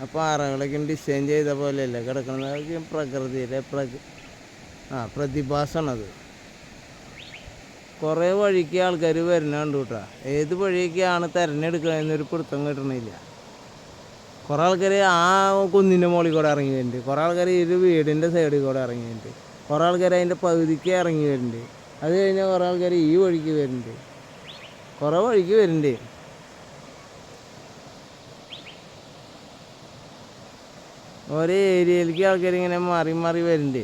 ആ പാറകളൊക്കെ ഡിസൈൻ ചെയ്ത പോലെയല്ല കിടക്കുന്നത് പ്രകൃതിയിലെ പ്രക ആ പ്രതിഭാസമാണത്. കുറേ വഴിക്ക് ആൾക്കാർ വരുന്നുണ്ട് കേട്ടോ ഏത് വഴിയൊക്കെയാണ് തിരഞ്ഞെടുക്കണമെന്നൊരു പിടുത്തം കിട്ടണില്ല. കുറേ ആൾക്കാർ ആ കുന്നിന്റെ മുകളിൽ കൂടെ ഇറങ്ങി വരുന്നുണ്ട് കുറേ ആൾക്കാർ ഒരു വീടിന്റെ സൈഡിൽ കൂടെ ഇറങ്ങി വരുന്നുണ്ട് കുറേ ആൾക്കാർ അതിന്റെ പകുതിക്ക് ഇറങ്ങി വരുന്നുണ്ട് അത് കഴിഞ്ഞാൽ കുറേ ആൾക്കാർ ഈ വഴിക്ക് വരുന്നുണ്ട് കുറേ വഴിക്ക് വരുന്നുണ്ട് ഓരോ ഏരിയയിലേക്ക് ആൾക്കാർ ഇങ്ങനെ മാറി മാറി വരുന്നുണ്ട്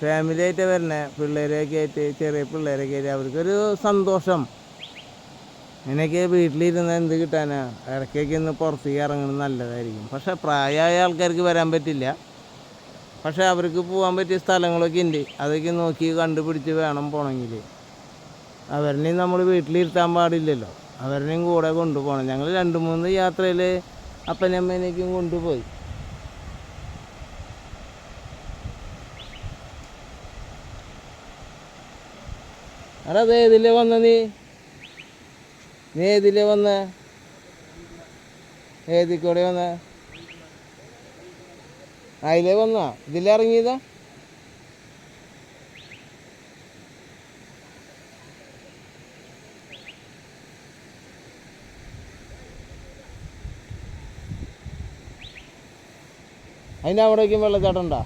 ഫാമിലി ആയിട്ട് വരണേ. പിള്ളേരെയൊക്കെ ആയിട്ട് ചെറിയ പിള്ളേരൊക്കെ ആയിട്ട്. അവർക്കൊരു സന്തോഷം. ഇങ്ങനെയൊക്കെ വീട്ടിലിരുന്ന് എന്ത് കിട്ടാനാ? ഇടയ്ക്കൊക്കെ ഒന്ന് പുറത്തേക്ക് ഇറങ്ങുന്നത് നല്ലതായിരിക്കും. പക്ഷെ പ്രായമായ ആൾക്കാർക്ക് വരാൻ പറ്റില്ല. പക്ഷെ അവർക്ക് പോകാൻ പറ്റിയ സ്ഥലങ്ങളൊക്കെ ഉണ്ട്. അതൊക്കെ നോക്കി കണ്ടുപിടിച്ച് വേണം പോകണമെങ്കിൽ അവരിനെയും നമ്മൾ വീട്ടിലിരുത്താൻ പാടില്ലല്ലോ. അവരിനെയും കൂടെ കൊണ്ടുപോകണം. ഞങ്ങൾ രണ്ട് മൂന്ന് യാത്രയിൽ അപ്പനമ്മേനേക്കും കൊണ്ടുപോയി. എടാ അത് ഏതിലേ വന്ന നീ. നീ ഏതിലെ വന്ന. ഏതിക്കൂടെ കൂടെ വന്ന അതിലേ വന്ന? ഇതിലിറങ്ങിയതാ? അതിന്റെ അവിടേക്കും വെള്ളച്ചാട്ടം ഉണ്ടോ?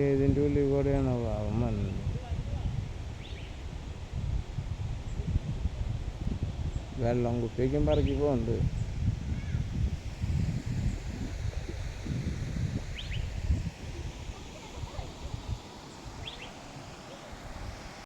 ഏതിന്റെ ഉള്ളിൽ കൂടെയാണോ? അവൻ വന്നത്. വെള്ളം കുപ്പിയൊക്കെ പറക്കി പോകുന്നുണ്ട്